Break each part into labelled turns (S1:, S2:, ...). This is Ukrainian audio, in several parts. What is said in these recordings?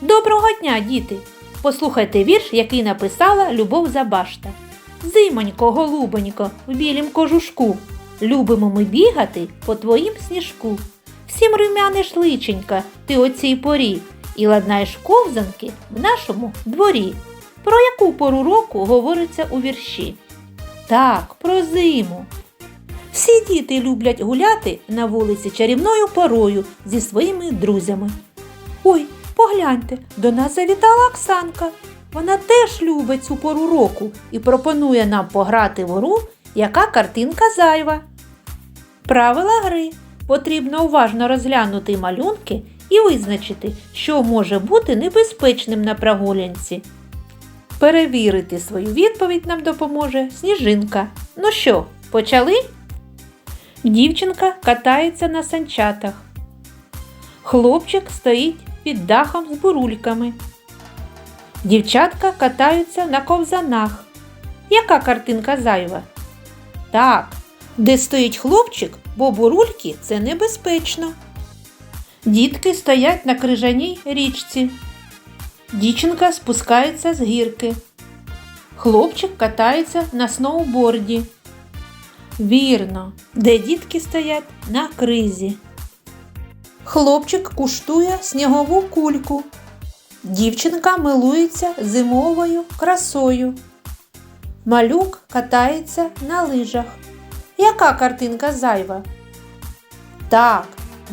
S1: Доброго дня, діти! Послухайте вірш, який написала Любов Забашта. Зимонько, голубонько, в білім кожушку. Любимо ми бігати по твоїм сніжку. Всім румяниш личенька, ти о цій порі, і ладнаєш ковзанки в нашому дворі. Про яку пору року говориться у вірші? Так, про зиму. Всі діти люблять гуляти на вулиці чарівною порою зі своїми друзями. Ой, погляньте, до нас завітала Оксанка. Вона теж любить цю пору року і пропонує нам пограти в гру, яка картинка зайва. Правила гри потрібно уважно розглянути малюнки і визначити, що може бути небезпечним на прогулянці. Перевірити свою відповідь нам допоможе сніжинка. Ну що, почали? Дівчинка катається на санчатах. Хлопчик стоїть під дахом з бурульками. Дівчатка катаються на ковзанах. Яка картинка зайва? Так, де стоїть хлопчик, бо бурульки це небезпечно. Дітки стоять на крижаній річці. Дівчинка спускається з гірки. Хлопчик катається на сноуборді. Вірно, де дітки стоять на кризі. Хлопчик куштує снігову кульку. Дівчинка милується зимовою красою. Малюк катається на лижах. Яка картинка зайва? Так,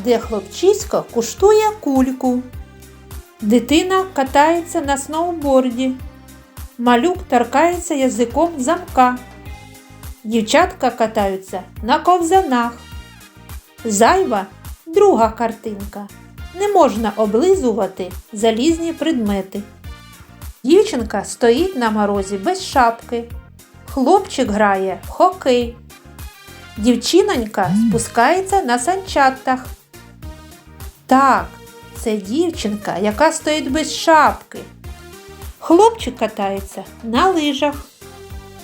S1: де хлопчисько куштує кульку. Дитина катається на сноуборді. Малюк торкається язиком замка. Дівчатка катаються на ковзанах. Зайва друга картинка. Не можна облизувати залізні предмети. Дівчинка стоїть на морозі без шапки. Хлопчик грає в хокей. Дівчинонька спускається на санчатах. Так, це дівчинка, яка стоїть без шапки. Хлопчик катається на лижах.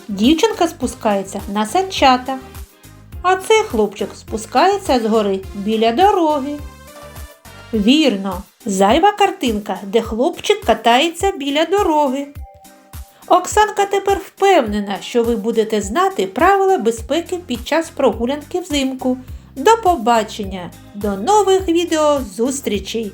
S1: Дівчинка спускається на санчатах. А цей хлопчик спускається з гори біля дороги. Вірно, зайва картинка, де хлопчик катається біля дороги. Оксанка тепер впевнена, що ви будете знати правила безпеки під час прогулянки взимку. До побачення, до нових відео зустрічей!